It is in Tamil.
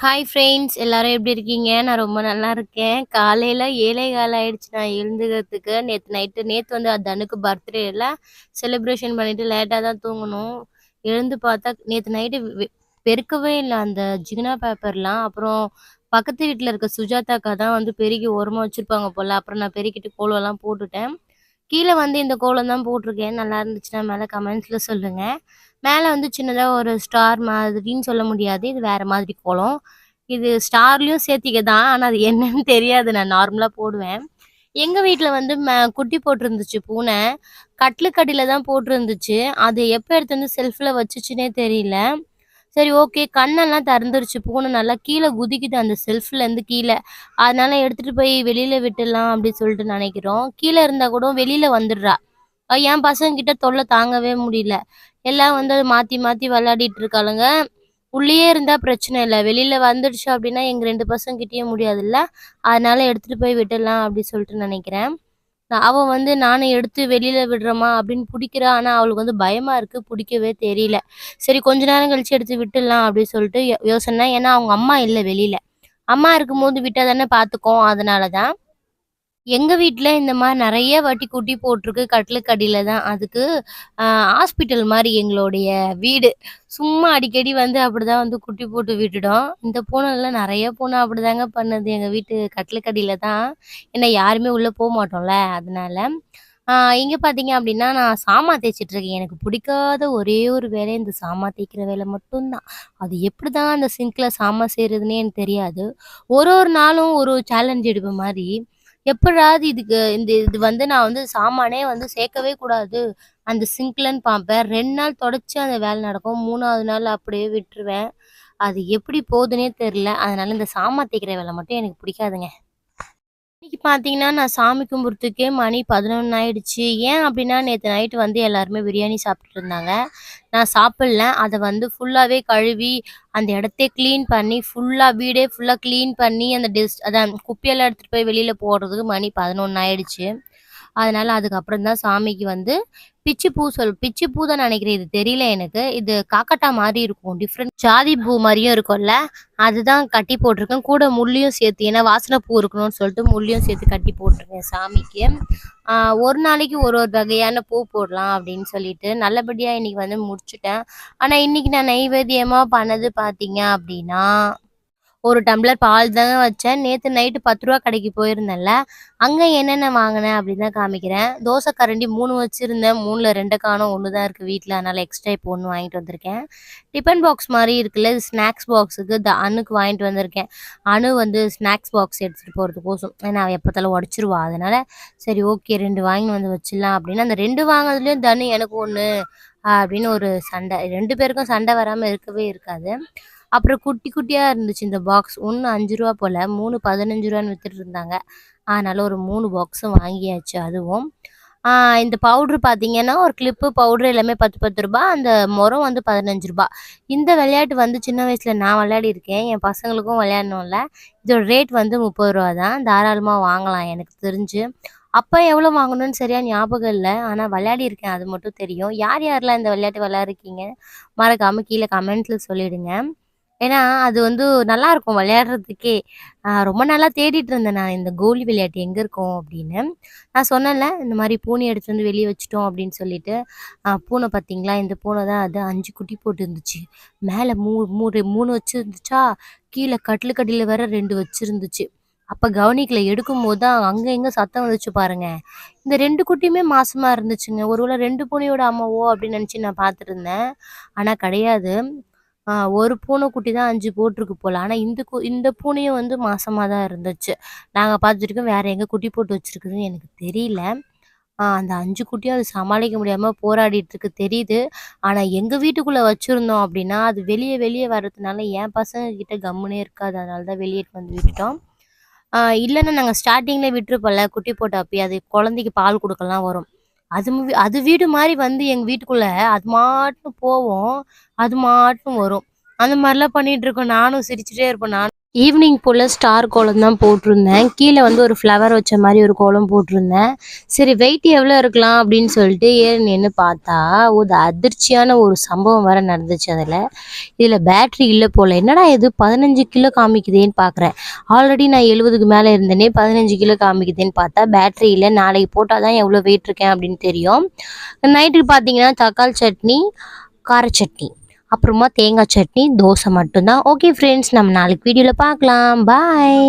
ஹாய் ஃப்ரெண்ட்ஸ் எல்லாரும் எப்படி இருக்கீங்க? நான் ரொம்ப நல்லா இருக்கேன். காலையில் ஏழை காலம் ஆயிடுச்சு நான் எழுந்துக்கிறதுக்கு. நேற்று நைட்டு நேற்று வந்து தனுக்கு பர்த்டேல செலிப்ரேஷன் பண்ணிட்டு லேட்டாக தான் தூங்கணும் எழுந்து பார்த்தா நேற்று நைட்டு வெ பெருக்கவே இல்லை அந்த ஜிகினா பேப்பர்லாம். அப்புறம் பக்கத்து வீட்டில் இருக்க சுஜாதா அக்கா தான் வந்து பெருக்கி ஓரமாக வச்சுருப்பாங்க போல் அப்புறம் நான் பெருக்கிட்டு கோலம்லாம் போட்டுட்டேன். கீழே வந்து இந்த கோலம் தான் போட்டிருக்கேன். நல்லா இருந்துச்சுன்னா மேலே கமெண்ட்ஸில் சொல்லுங்கள் மேலே வந்து சின்னதாக ஒரு ஸ்டார் மாதிரின்னு சொல்ல முடியாது. இது வேற மாதிரி கோலம். இது ஸ்டார்லேயும் சேர்த்திக்க தான். ஆனால் அது என்னன்னு தெரியாது. நான் நார்மலாக போடுவேன். எங்கள் வீட்டில் வந்து ம குட்டி போட்டிருந்துச்சு பூனை. கட்டிலுக்கடியில் தான் போட்டிருந்துச்சு. அது எப்போ எடுத்து வந்து செல்ஃபில் வச்சுச்சுன்னே தெரியல. சரி ஓகே கண்ணெல்லாம் திறந்துருச்சு பூனை நல்லா கீழே குதிக்குது அந்த செல்ஃப்லேருந்து கீழே அதனால எடுத்துகிட்டு போய் வெளியில் விட்டுடலாம் அப்படின்னு சொல்லிட்டு நினைக்கிறோம் கீழே இருந்தால் கூட வெளியில் வந்துடுறா. என் என் பசங்ககிட்ட தொல்லை தாங்கவே முடியல. எல்லாம் வந்து அதை மாத்தி மாத்தி விளையாடிட்டு இருக்காளுங்க. உள்ளேயே இருந்தா பிரச்சனை இல்லை வெளியில வந்துடுச்சு அப்படின்னா எங்க 2 பசங்ககிட்டயும் முடியாதுல்ல. அதனால எடுத்துட்டு போய் விட்டுடலாம் அப்படின்னு சொல்லிட்டு நினைக்கிறேன் அவ வந்து நானும் எடுத்து வெளியில விடுறேம்மா அப்படின்னு பிடிக்கிறா ஆனா அவளுக்கு வந்து பயமா இருக்கு. பிடிக்கவே தெரியல. சரி கொஞ்ச நேரம் கழிச்சு எடுத்து விட்டுடலாம் அப்படின்னு சொல்லிட்டு யோ யோசனை. ஏன்னா அவங்க அம்மா இல்லை வெளியில. அம்மா இருக்கும்போது விட்டா தானே பார்த்துக்கும். அதனால தான். எங்கள் வீட்டில் இந்த மாதிரி நிறைய வாட்டி குட்டி போட்டிருக்கு. கட்டிலுக்கடியில் தான். அதுக்கு ஹாஸ்பிட்டல் மாதிரி எங்களுடைய வீடு. சும்மா அடிக்கடி வந்து அப்படிதான் வந்து குட்டி போட்டு விட்டுடும். இந்த பூனைலாம் நிறைய பூனை அப்படிதாங்க பண்ணுது. எங்கள் வீட்டு கட்டிலுக்கடியில் தான். ஏன்னா யாருமே உள்ளே போக மாட்டோம்ல அதனால. இங்கே பார்த்தீங்க அப்படின்னா நான் சாமா தேய்ச்சிட்ருக்கேன் எனக்கு பிடிக்காத ஒரே ஒரு வேலை இந்த சாமா தேய்க்கிற வேலை மட்டும்தான் அது எப்படி தான் அந்த சிங்க்கில் சாமா செய்கிறதுனே எனக்கு தெரியாது. ஒரு ஒரு நாளும் ஒரு சேலஞ்ச் எடுப்ப மாதிரி எப்படாது இதுக்கு இந்த இது வந்து நான் வந்து சாமானே வந்து சேர்க்கவே கூடாது. அந்த சிங்க்லன்னு பார்ப்பேன். ரெண்டு நாள் தொடச்சி அந்த வேலை நடக்கும். மூணாவது நாள் அப்படியே விட்டுருவேன். அது எப்படி போகுதுன்னே தெரில அதனால இந்த சாமான் தேய்க்கிற வேலை மட்டும் எனக்கு பிடிக்காதுங்க. இன்னைக்கு பார்த்தீங்கன்னா, நான் சாமி கும்பிட்றதுக்கே மணி 11 ஆயிடுச்சு. ஏன் அப்படின்னா நேற்று நைட்டு வந்து எல்லாருமே பிரியாணி சாப்பிட்டுட்டு இருந்தாங்க. நான் சாப்பிட்ல அதை வந்து ஃபுல்லாகவே கழுவி, அந்த இடத்தையே க்ளீன் பண்ணி, ஃபுல்லாக வீடே ஃபுல்லாக க்ளீன் பண்ணி, அந்த டெஸ்ட் அதான் குப்பையெல்லாம் எடுத்துகிட்டு போய் வெளியில் போடுறதுக்கு மணி 11 ஆயிடுச்சு. அதனால அதுக்கப்புறம் தான் சாமிக்கு வந்து பிச்சி பூ சொல் பிச்சி பூ தான் நினைக்கிறேன் இது தெரியல எனக்கு. இது காக்கட்டா மாதிரி இருக்கும். டிஃப்ரெண்ட் ஜாதி பூ மாதிரியும் இருக்கும்ல. அதுதான் கட்டி போட்டிருக்கேன். கூட முள்ளியும் சேர்த்து. ஏன்னா வாசனை பூ இருக்கணும்னு சொல்லிட்டு முள்ளியும் சேர்த்து கட்டி போட்டிருக்கேன் சாமிக்கு. ஒரு நாளைக்கு ஒரு ஒரு வகையான பூ போடலாம் அப்படின்னு சொல்லிட்டு, நல்லபடியாக இன்றைக்கி வந்து முடிச்சுட்டேன். ஆனால் இன்னைக்கு நான் நைவேத்தியமாக பண்ணது பார்த்தீங்க அப்படின்னா ஒரு டம்ளர் பால் தான் வச்சேன். நேற்று நைட்டு பத்து ரூபா கடைக்கு போயிருந்தேன்ல. அங்கே என்னென்ன வாங்கினேன் அப்படின்னு தான் காமிக்கிறேன். தோசை கரண்டி மூணு வச்சுருந்தேன் மூணில் ரெண்டு காணும் ஒன்று தான் இருக்குது வீட்டில் அதனால் எக்ஸ்ட்ரா இப்போ ஒன்று வாங்கிட்டு வந்திருக்கேன். டிஃபன் பாக்ஸ் மாதிரி இருக்குல்ல. இது ஸ்நாக்ஸ் பாக்ஸுக்கு த அணுக்கு வாங்கிட்டு வந்திருக்கேன். அணு வந்து ஸ்நாக்ஸ் பாக்ஸ் எடுத்துகிட்டு போகிறதுக்கோசம் ஏன்னா அவ எப்போத்தாலும் உடச்சிருவா அதனால் அதனால சரி ஓகே ரெண்டு வாங்கின்னு வந்து வச்சிடலாம் அப்படின்னு அந்த ரெண்டு வாங்கினதுலேயும் தனு எனக்கு ஒன்று அப்படின்னு ஒரு சண்டை. ரெண்டு பேருக்கும் சண்டை வராமல் இருக்கவே இருக்காது. அப்புறம் குட்டி குட்டியாக இருந்துச்சு இந்த பாக்ஸ். ஒன்று அஞ்சு ரூபா போல் மூணு பதினஞ்சு ரூபான்னு வித்துட்டு இருந்தாங்க. அதனால் ஒரு மூணு பாக்ஸும் வாங்கியாச்சு அதுவும். இந்த பவுட்ரு பார்த்தீங்கன்னா, ஒரு கிளிப்பு பவுட்ரு எல்லாமே பத்து பத்து ரூபா அந்த முறம் வந்து பதினஞ்சு ரூபா இந்த விளையாட்டு வந்து சின்ன வயசில் நான் விளையாடியிருக்கேன். என் பசங்களுக்கும் விளையாடணும்ல. இதோட ரேட் வந்து முப்பது ரூபா தான். தாராளமாக வாங்கலாம் எனக்கு தெரிஞ்சு. அப்போ எவ்வளோ வாங்கணும்னு சரியா ஞாபகம் இல்லை ஆனால் விளையாடியிருக்கேன். அது மட்டும் தெரியும். யார் யாரெல்லாம் இந்த விளையாட்டு விளையாடுறீங்க மறக்காம கீழே கமெண்ட்ஸில் சொல்லிடுங்க. ஏன்னா, அது வந்து நல்லாருக்கும் விளையாடுறதுக்கே. ரொம்ப நாளா தேடிட்டு இருந்தேன் நான் இந்த கோலி விளையாட்டு எங்க இருக்கும் அப்படின்னு நான் சொன்னேன்ல, இந்த மாதிரி பூனை எடுத்துட்டு வந்து வெளியே வச்சுட்டோம் அப்படின்னு சொல்லிட்டு. பூனை பார்த்தீங்களா? இந்த பூனை தான் அது அஞ்சு குட்டி போட்டுருந்துச்சு. மேலே மூ மூறு 3 வச்சிருந்துச்சா, கீழ கட்டிலுக்கு அடியில வேற ரெண்டு வச்சுருந்துச்சு அப்போ கவனிக்கல. எடுக்கும்போது தான் அங்கே எங்கே சத்தம் வந்துச்சு பாருங்க. இந்த ரெண்டு குட்டியுமே மாசமாக இருந்துச்சுங்க. ஒரு வேள 2 பூனையோட அம்மாவோ அப்படின்னு நினச்சி நான் பார்த்துருந்தேன் ஆனால் கிடையாது. ஆ ஒரு பூனைக்குட்டி தான் அஞ்சு போட்டிருக்கு போல. ஆனா இந்த கு இந்த பூனையும் வந்து மாசமா தான் இருந்துச்சு. நாங்க பார்த்துட்டுருக்கோம். வேற எங்க குட்டி போட்டு வச்சிருக்குதுன்னு எனக்கு தெரியல. அந்த அஞ்சு குட்டியும் அது சமாளிக்க முடியாம போராடிட்டு இருக்கு தெரியுது. ஆனா எங்க வீட்டுக்குள்ள வச்சிருந்தோம் அப்படின்னா அது வெளியே வெளியே வர்றதுனால என் பசங்க கிட்ட கம்முனே இருக்காது. அதனால தான் வெளியேட்டு வந்து விட்டுட்டோம். இல்லைன்னா நாங்கள் நாங்க விட்டுருப்போம்ல குட்டி போட்ட அப்பயே. அது குழந்தைக்கு பால் கொடுக்கலாம் வரும். அது அது வீடு மாதிரி வந்து எங்கள் வீட்டுக்குள்ளே அது மாட்டும் போவோம் அது மாட்டும் வரும். அந்த மாதிரிலாம் பண்ணிட்டு இருக்கோம். நானும் சிரிச்சுட்டே இருப்பேன். நான் ஈவினிங் போல் ஸ்டார் கோலம் தான் போட்டிருந்தேன். கீழே வந்து ஒரு ஃப்ளவர் வச்ச மாதிரி ஒரு கோலம் போட்டிருந்தேன். சரி வெயிட் எவ்வளோ இருக்கலாம் அப்படின்னு சொல்லிட்டு ஏறி நின்று பார்த்தா ஒரு அதிர்ச்சியான ஒரு சம்பவம் வேறு நடந்துச்சு அதில். இதில் பேட்ரி இல்லை போல். என்னடா இது? பதினஞ்சு கிலோ காமிக்குதேன்னு பார்க்குறேன் ஆல்ரெடி நான் எழுபதுக்கு மேலே இருந்தேனே பதினஞ்சு கிலோ காமிக்குதுன்னு பார்த்தா பேட்ரி இல்லை. நாளைக்கு போட்டால் தான் எவ்வளோ வெயிட் இருக்கேன் அப்படின்னு தெரியும். நைட்டுக்கு பார்த்தீங்கன்னா தக்காளி சட்னி கார சட்னி. அப்புறமா தேங்காய் சட்னி தோசை மட்டும்தான் ஓகே ஃப்ரெண்ட்ஸ் நம்ம நாளைக்கு வீடியோவில் பார்க்கலாம் பாய்